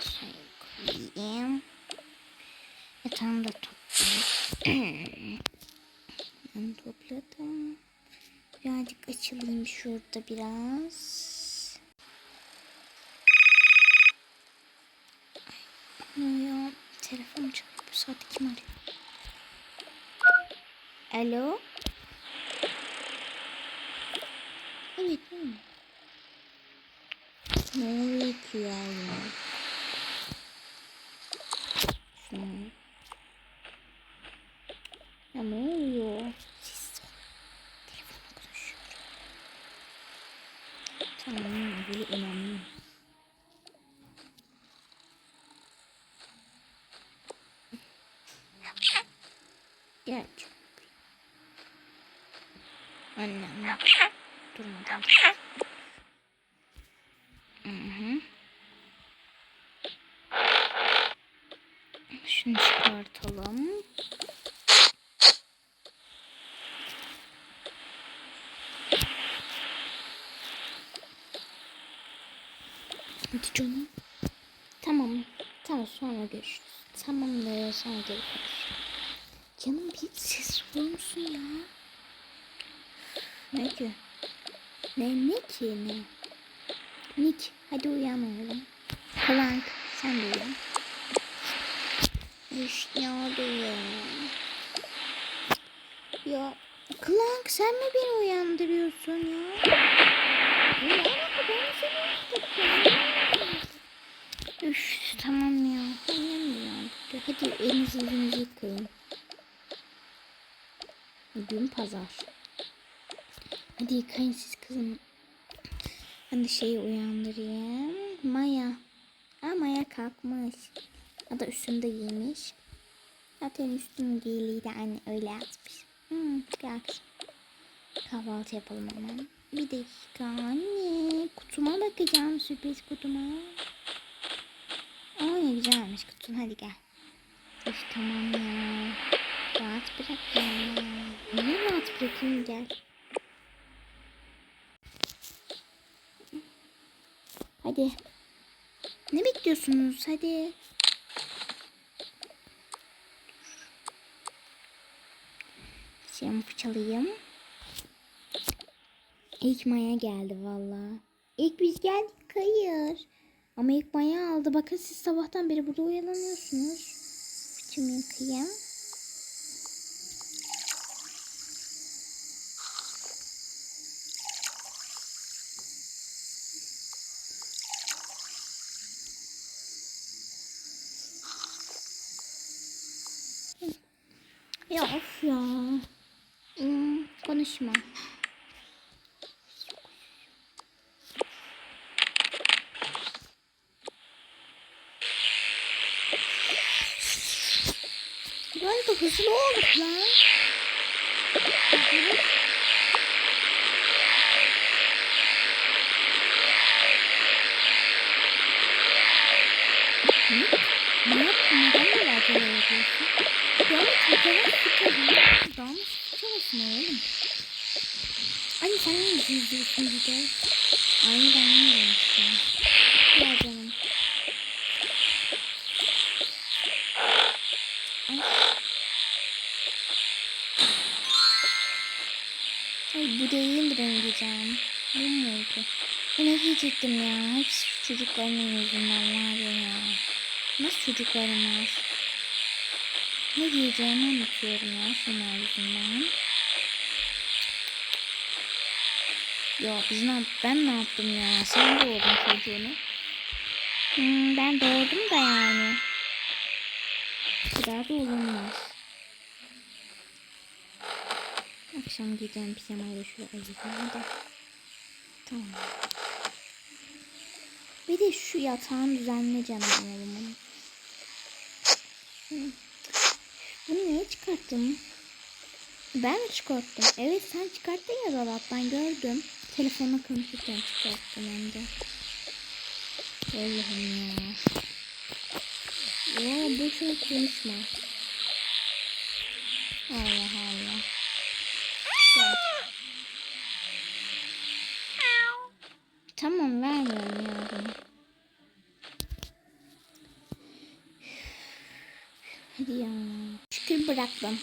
Şöyle koyayım. Yatağımı da toplayayım. ben topladım. Birazcık açılayım şurada biraz. Ay, Ya telefon çalıyor. Bu saatte kim arıyor? Alo? Evet? Ne oluyor ki ya yine? Şunu. Ya ne oluyor? Siz telefonla konuşuyorum. Tamam böyle önemli. Gel. Annem. Durmadan. Hı hı. Şunu çıkartalım. Hadi canım. Tamam. Tamam sonra görüşürüz. Tamam da sonra geri konuşuruz. Canım bir ses olur musun ya? Ne ki? Ne ne ki ne? Nick hadi uyan oğlum. Plank sen de uyan. Üş ne oldu ya? Clank sen mi beni uyandırıyorsun ya? Ya ben seni uyandırdım. Tamam ya. Annem uyandırdı? Hadi elinizi yüzünüzü yıkayın. Bugün pazar. Hadi yıkayın siz kızım. Ben de şeyi uyandırayım. Maya. Aa Maya kalkmış. O da üstünde giymiş. Zaten üstüm giyiliydi anne öyle yazmış. Hmm, gel. Kahvaltı yapalım hemen. Bir dakika anne. Kutuma bakacağım sürpriz kutuma. Aa ne güzelmiş kutun hadi gel. Üf tamam ya. Rahat bırak ya. Niye rahat bırakayım gel. Hadi. Ne bekliyorsunuz? Hadi. Şimdi fırçalayayım. İlk Maya geldi valla. İlk biz geldik hayır. Ama ilk Maya aldı. Bakın siz sabahtan beri burada uyanıyorsunuz. Fıçımı yıkayayım. Ya of ya. Hmm, konuşma. Galiba hızlı olduk lan. Ne? Ne yaptın? Neden böyle acele ediyorsun? Yani tekrar sıkıldın. Daha mı sıkıldın oğlum? Sen ne izliyorsun bir de? Aynı ben ne işte. Ya canım. Ay. Ay bu değil ben giyeceğim. Bu mu oldu? Ben ne giyecektim ya? Hepsi şu çocukların yüzünden var ya. Nasıl çocuklarım var? Ne giyeceğimi unutuyorum ya şunlar yüzünden. Ya biz ne ben ne yaptım ya? Sen doğurdun çocuğunu. Hmm, ben doğurdum da yani. Bu kadar da olunmaz. Akşam giyeceğim pijamayla şuraya ayırayım da. Tamam. Bir de şu yatağın düzenleyeceğim ben oğlumun. Bunu niye çıkarttın? Ben mi çıkarttım? Evet sen çıkarttın ya dolaptan gördüm. Telefona kompüter çıkarttım hem de. Allah'ım ya. Ya boşuna konuşma. Allah Allah. Gel. Tamam vermiyorum ya bunu. Hadi ya. Şükür bıraktım.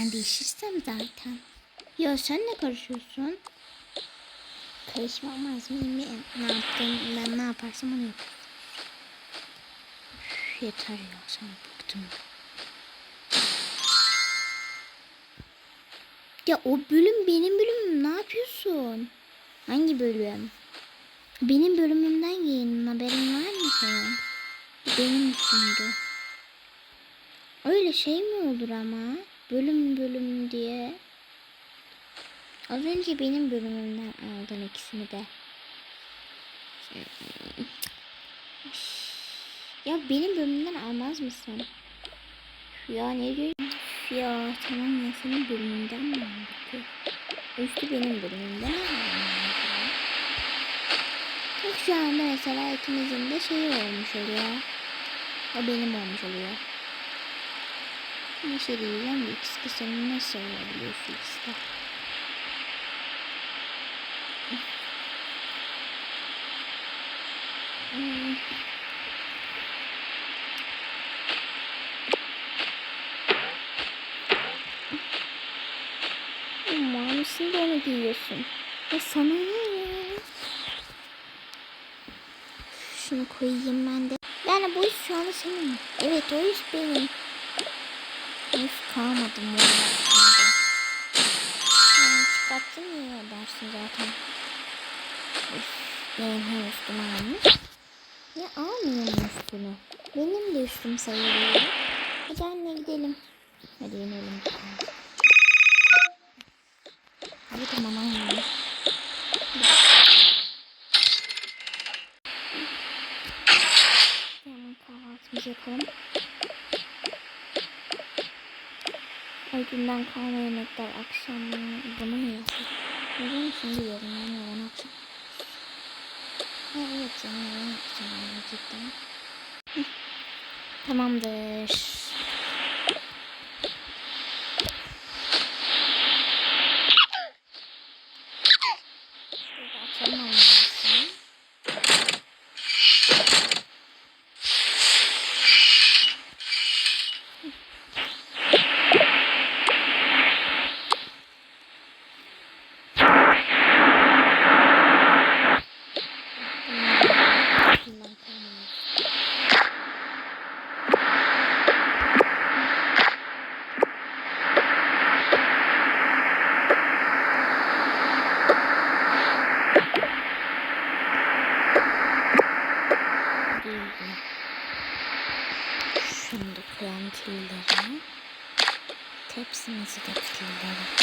Ben değişirsem zaten. Ya sen ne karışıyorsun? Karışmamaz mıyım? Ne yaptım? Ben ne yaparsam onu yaparım. Yeter ya sen bıktım. Ya o bölüm benim bölümüm. Ne yapıyorsun? Hangi bölüm? Benim bölümümden giyin. Haberin var mı senin? Benim üstümdü. Öyle şey mi olur ama? Bölüm bölüm diye. Az önce benim bölümümden aldın ikisini de. Ya benim bölümümden almaz mısın? Ya ne diyorsun? Ya tamam ya senin bölümünden mi aldık? Üstü benim bölümümden aldım. Bak şu anda mesela ikimizin de şeyi olmuş oluyor. O benim olmuş oluyor. Bir şey diyeceğim de ikisi de senin nasıl olabiliyor ikisi de? Hmm. Mavisini de onu giyiyorsun. Ya sana ne? Şunu koyayım ben de. Yani bu iş şu anda senin. Evet o iş benim. Üf kalmadım ya. Yani çıkarttın ya dersin zaten. Üf benim hem üstüme almış. Ya almıyorum üstünü. Benim de üstüm sayılıyor. Hadi anne gidelim. Hadi inelim. Hadi tamam anne. Hemen kahvaltımızı yapalım. Ay dünden kalma yemekler akşam bunu mu yapayım? Neden şimdi yarın akşam? Ha, evet canım akşam yani cidden. Tamamdır. 15 кг.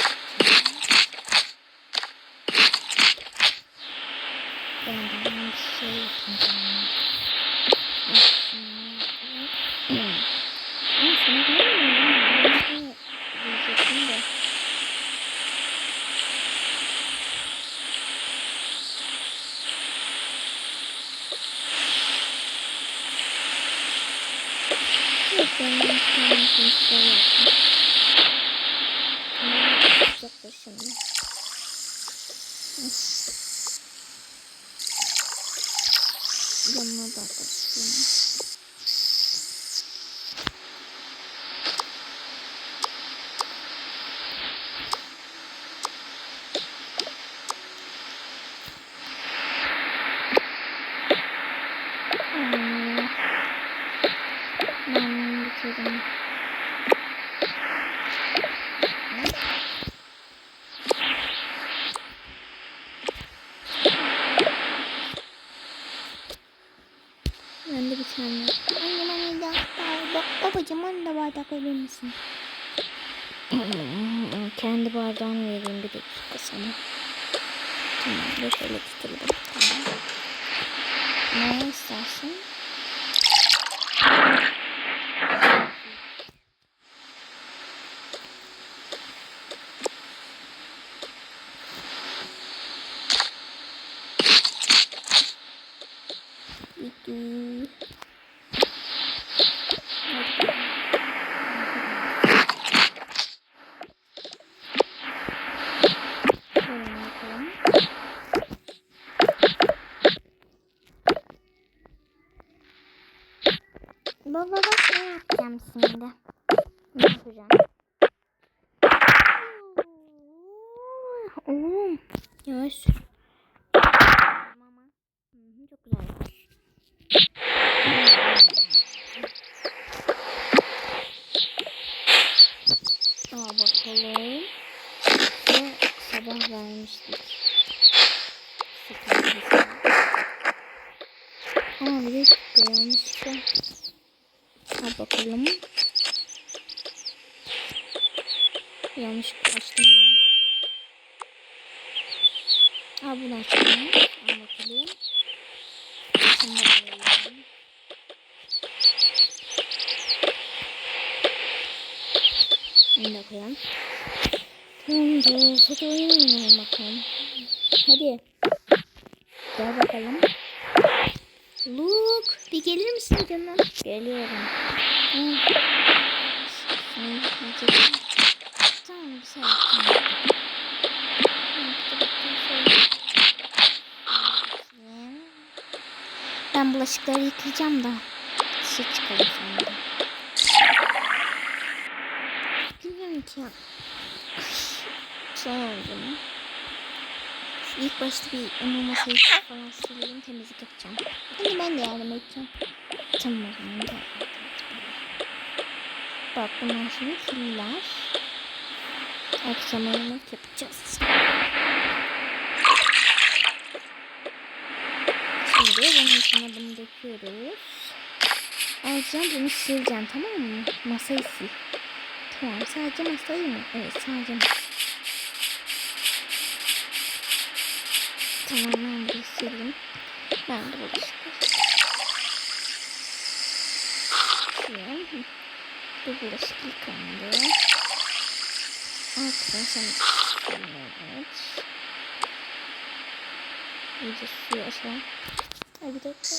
那么大的心。Yavaş sür. Mama. Hı hı, Çok güzel. Aa bakalım. Ve sabah vermiştik. Aa bir dakika yanlışlıkla. Ha bakalım. Yanlış açtım onu. Bunu açalım. Şunu da alalım. Bunu da koyalım. Tamamdır. Hadi oynayalım bakalım. Hadi. Gel bakalım. Luke bir gelir misin canım? Geliyorum. Hı. Yiyeceğim. Tamam bir şey yapacağım. Hı, dur bakayım şöyle. Bakayım. Ben bulaşıkları yıkayacağım da dışarı çıkalım sonra. Bilmiyorum ki ya. Ay, Sonra oldu İlk başta bir onu masayı falan silelim temizlik yapacağım. Hadi ben de yardım edeceğim. Tamam o zaman gel. Bak bundan sonra filler. Akşama yemek yapacağız. Şimdi bunun içine bunu döküyoruz. Ayrıca bunu sileceğim tamam mı? Masayı sil. Tamam sadece masayı mı? Evet sadece masayı. Tamam ben de sildim. Ben de bulaşıkları sileyim. Bu bulaşık yıkandı. Arkadaşlar evet. İyice suyu açalım. Ay bir dakika.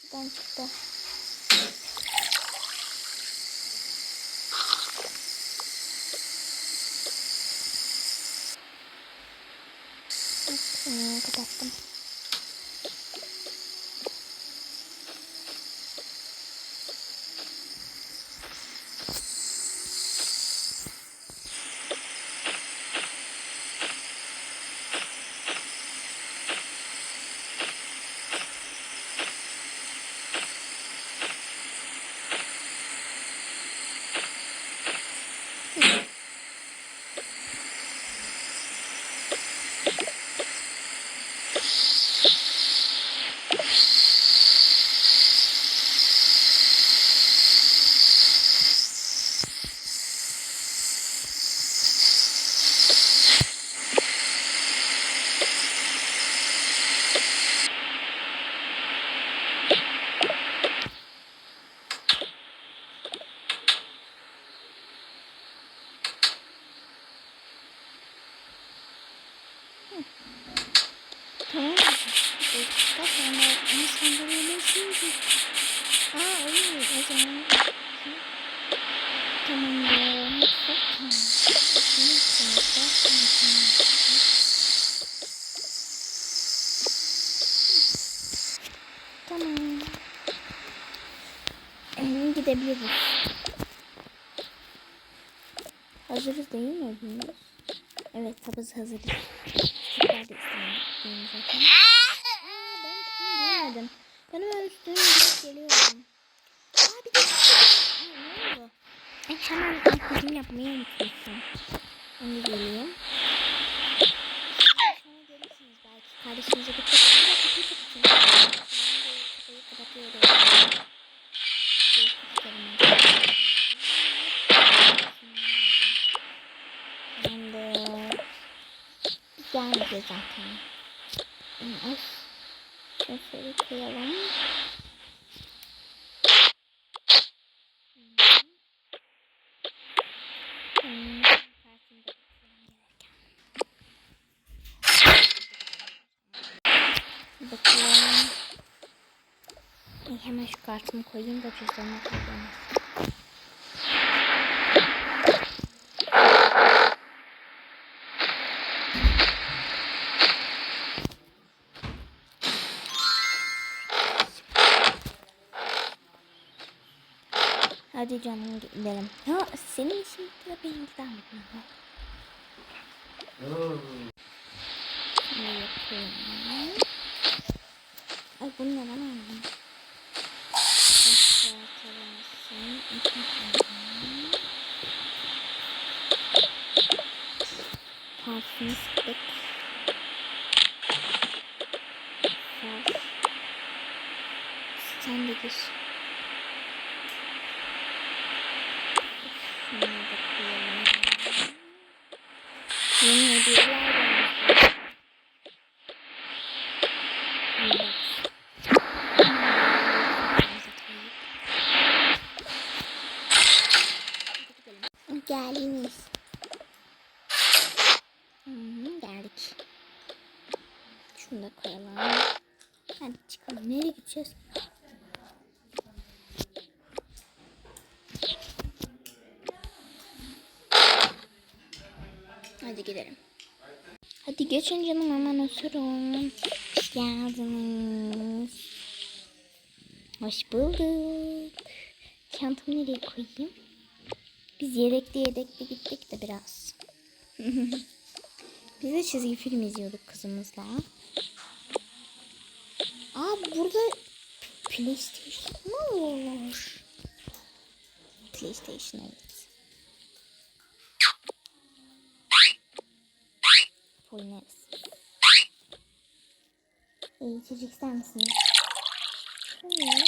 Şuradan çıktı. Şunu kapattım. Tamam mı? Bir dakika sonra ama sandalyeleri şimdi. Aa iyi o zaman. Tamamdır. Mutfak tamam. Şimdi sınıfta Tamam. Ee, gidebiliriz. Hazırız değil mi hepimiz? Evet tabii hazırız. Süper de istedim zaten. Aa ben üstüne giyemedim. Ben hemen üstüne giyip geliyorum. Aa bir dakika. Aa, ne oldu? E hemen alkolüm yapmayı unutmuşsun. Ben de geliyorum. Sonra gelirsiniz belki. Kardeşinize gidecek. Bir dakika kapıyı kapatın. Şimdi kapıyı kapatıyorum. Kapıyı kapatıyorum. Tamamdır. yapıyor zaten. Ay. Şöyle koyalım. Hmm. Bakalım. Hemen şu kartımı koyayım da cüzdanına koyayım. Hadi canım gidelim. Ya senin işin de benim gitmem. Şöyle yapayım. Ay bunu neden aldım? Parfüm sıktık. Sen de gir. Şunu da koyalım. Yeni hediyeler gelmiş. Evet. Geldiniz. Hmm, geldik. Şunu da koyalım. Hadi çıkalım. Nereye gideceğiz? Hadi gidelim. Geçin canım hemen oturun. Hoş geldiniz. Hoş bulduk. Çantamı nereye koyayım? Biz yedekli yedekli gittik de biraz. Biz de çizgi film izliyorduk kızımızla. Aa burada PlayStation mı olur? PlayStation evet. Oynarız. İyi içecek ister misiniz? Şöyle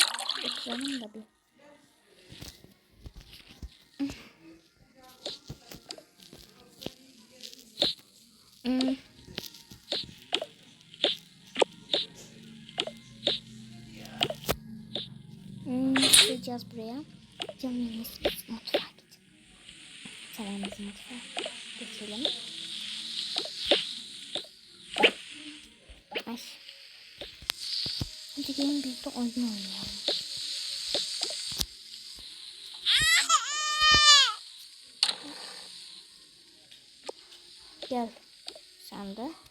oturalım da bir. Hmm. Hmm, koyacağız buraya. Canımız mutfağa gidin. Salonumuz mutfağa. Geçelim. Ay. Hadi gelin de oyun oynayalım. Gel. Sen de.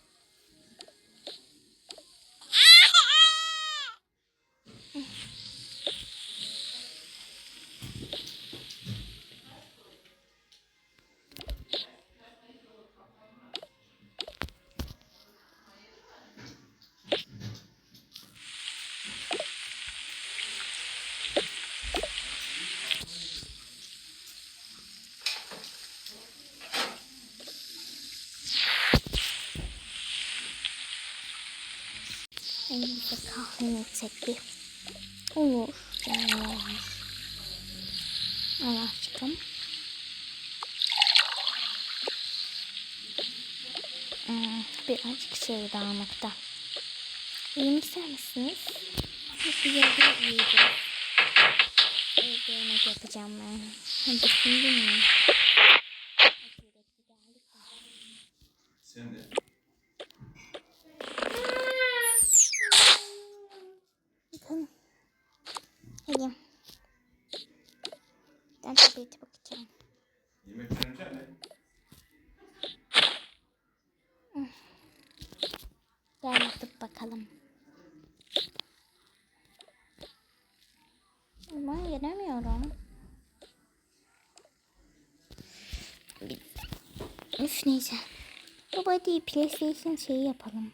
Kahve etsek bir. Olur. Yani olmuş. Al aşkım. Hmm, birazcık şey dağınıkta. Yemek misiniz? Bir yerde yiyeceğiz. Evde yemek yapacağım ben. Hadi şimdi mi? Sen de. Bakalım. Hadi. Ben tablete bakacağım. Yemekten önce ne? Gel yatıp bakalım. Ben gelemiyorum. Üf neyse. Baba hadi PlayStation şeyi yapalım.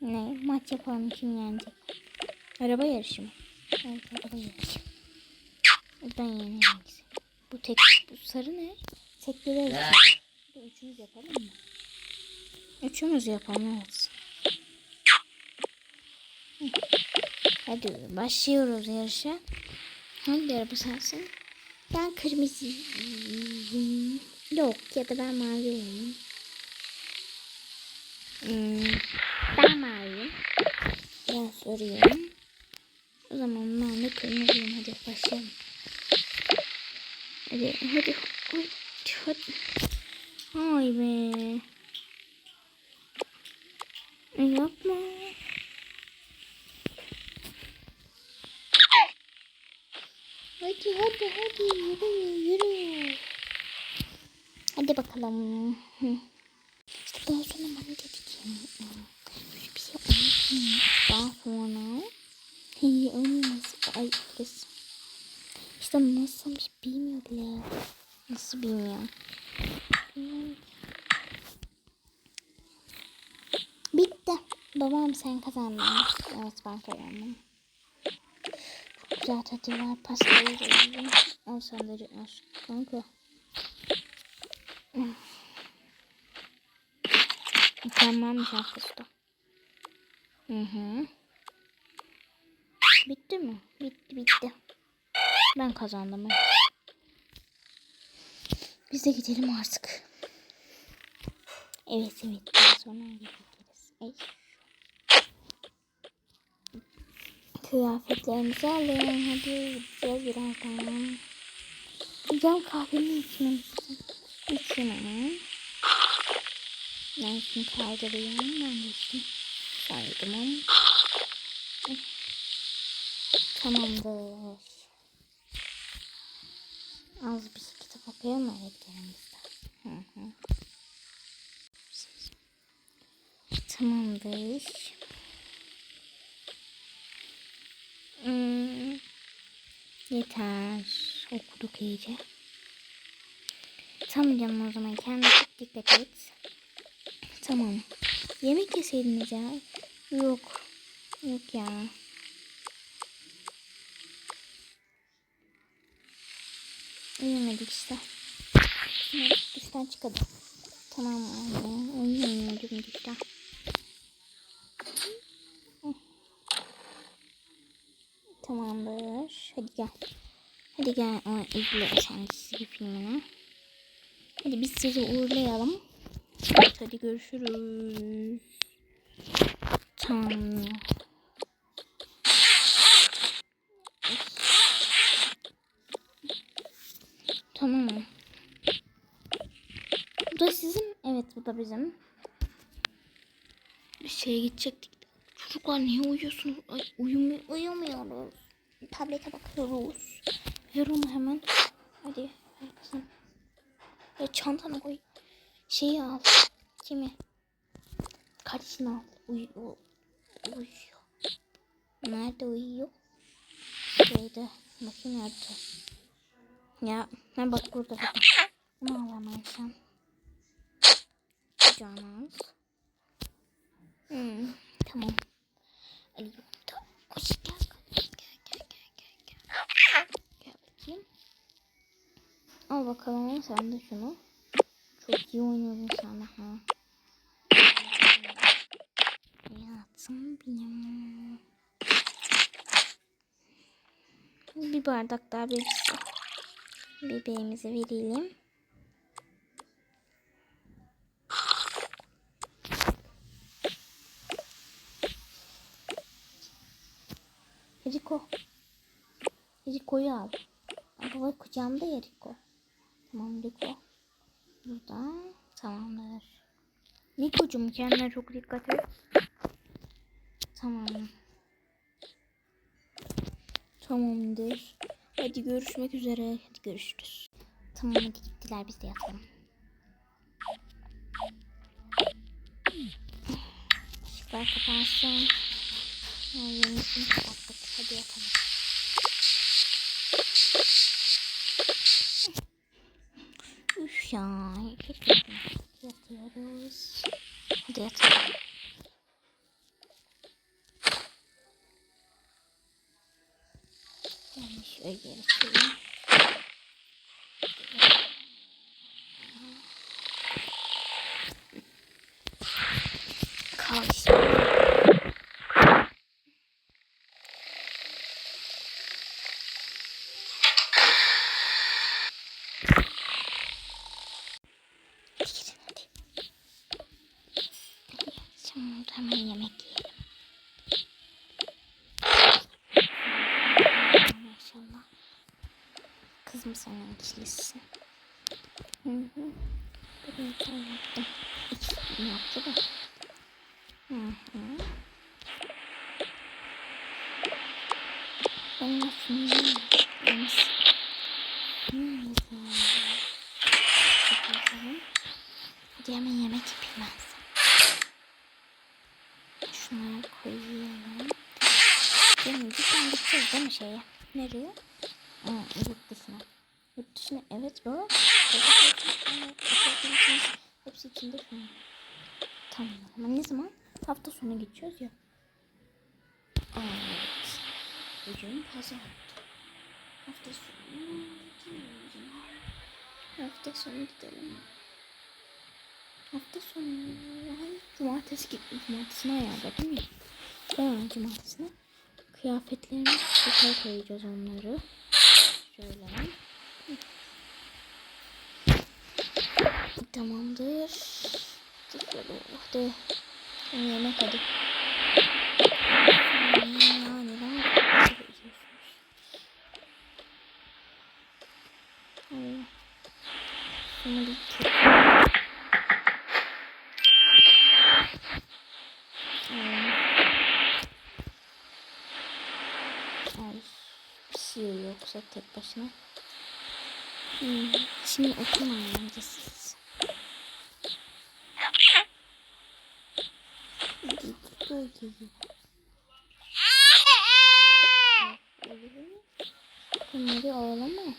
Ne? Maç yapalım kim yenecek? Araba yarışı mı? Evet araba yarışı. Ben yeneyim. hangisi? Bu tek bu sarı ne? Değil. De Üçümüz yapalım mı? Üçümüz yapalım evet. Hadi başlıyoruz yarışa. Hangi araba sensin? Ben kırmızı. Yok ya da ben mavi olayım. Hmm, ben maviyim. Ben soruyorum. O zaman ben de kırmızıyım. Hadi başlayalım. Hadi hadi. Hadi. hadi. Ay be. E, yapma. Hadi hadi hadi yürü yürü. Hadi bakalım. İşte daha sonra bana dedi ki böyle bir şey unutmayın. Daha sonra hey olmaz. Ay kız. İşte nasılmış bilmiyor bile. Nasıl bilmiyor. Bitti. Babam sen kazandın. Evet ben kazandım. Çok güzel tadı var. Pastayı yedim. Al sandalye aç. Kanka. Mükemmelmiş arkadaşlar. Hı hı. Bitti mi? Bitti bitti. Ben kazandım. Biz de gidelim artık. Evet evet. Sonra gideriz. Ay. Kıyafetlerimizi alalım. Hadi gideceğiz birazdan. Gel kahvemi. İçin ama. Ben şunu kaldırayım. Ben de. Saydım ama. Tamamdır. Az bir kitap okuyalım mı öğretmenimizden? Hı hı. Tamamdır. Hmm. Yeter. Okuduk iyice. Tamam canım o zaman kendine dikkat et. Tamam. Yemek yeseydiniz ya. Yok. Yok ya. Uyumadık işte. Duştan çıkalım. Tamam anne. Uyumuyordum duştan. Tamamdır. Hadi gel. Hadi gel o izle sen çizgi filmini. Hadi biz sizi uğurlayalım. Hadi görüşürüz. Tamam. Tamam. Bu da sizin. Evet bu da bizim. Bir şeye gidecektik. Çocuklar niye uyuyorsunuz? Ay, uyum uyumuyoruz. Tablete bakıyoruz. Ver onu hemen. Hadi kızım. Ya çantana koy. Şeyi al. Kimi? Kardeşini al. Uyuyor. Uyuyor. Nerede uyuyor? Şeyde. Bakayım nerede? Ya ben bak burada bakın. Bunu al hemen sen. Kucağına. Hmm, tamam. Ali yoktu. Koş gel. Gel gel gel gel gel. Gel bakayım. Al bakalım sen de şunu. Çok iyi oynuyordun sen de ha. Hayatım benim. Bir bardak daha bir bebeğimize verelim. Riko. Riko'yu al. Baba kucağımda ya Riko. Tamam Riko. Burada. Tamamdır. Riko'cum kendine çok dikkat et. Tamam. Tamamdır. Hadi görüşmek üzere. Hadi görüşürüz. Tamam hadi gittiler biz de yatalım. Işıklar kapansın. Yenisini kapattık. Hadi yatalım. Üf ya. Yatıyoruz. Hadi yatalım. Ben şöyle işte. Hadi girin hadi. yaptım senin ikilisi. Hı hı. Burayı ben yaptım. İkisini yaptı da. Hı hı. Ben şunu yalnız. Hmm, güzel. Çok güzel. Hadi hemen yemek yapayım ben size. Şunları koyalım. Şimdi cidden gideceğiz değil mi şeye? Nereye? Aa, yurt dışına. Yurt dışına evet bu. Hepsi içinde şu an. Tamam ama ne zaman? Hafta sonu geçiyoruz ya. Evet. Bugün pazar. Hafta sonu. Hafta sonu gidelim. Hafta sonu. Hayır, cumartesi gittim. Cumartesine ayarladım ya. Sonra cumartesine kıyafetlerimizi yukarı koyacağız onları. Şöyle. Tamamdır. Hadi. Şimdi yemek hadi. Şunu bir kere. Ay, yoksa tek başına. Hmm, şimdi okumayın bence siz. Bunları ağlama.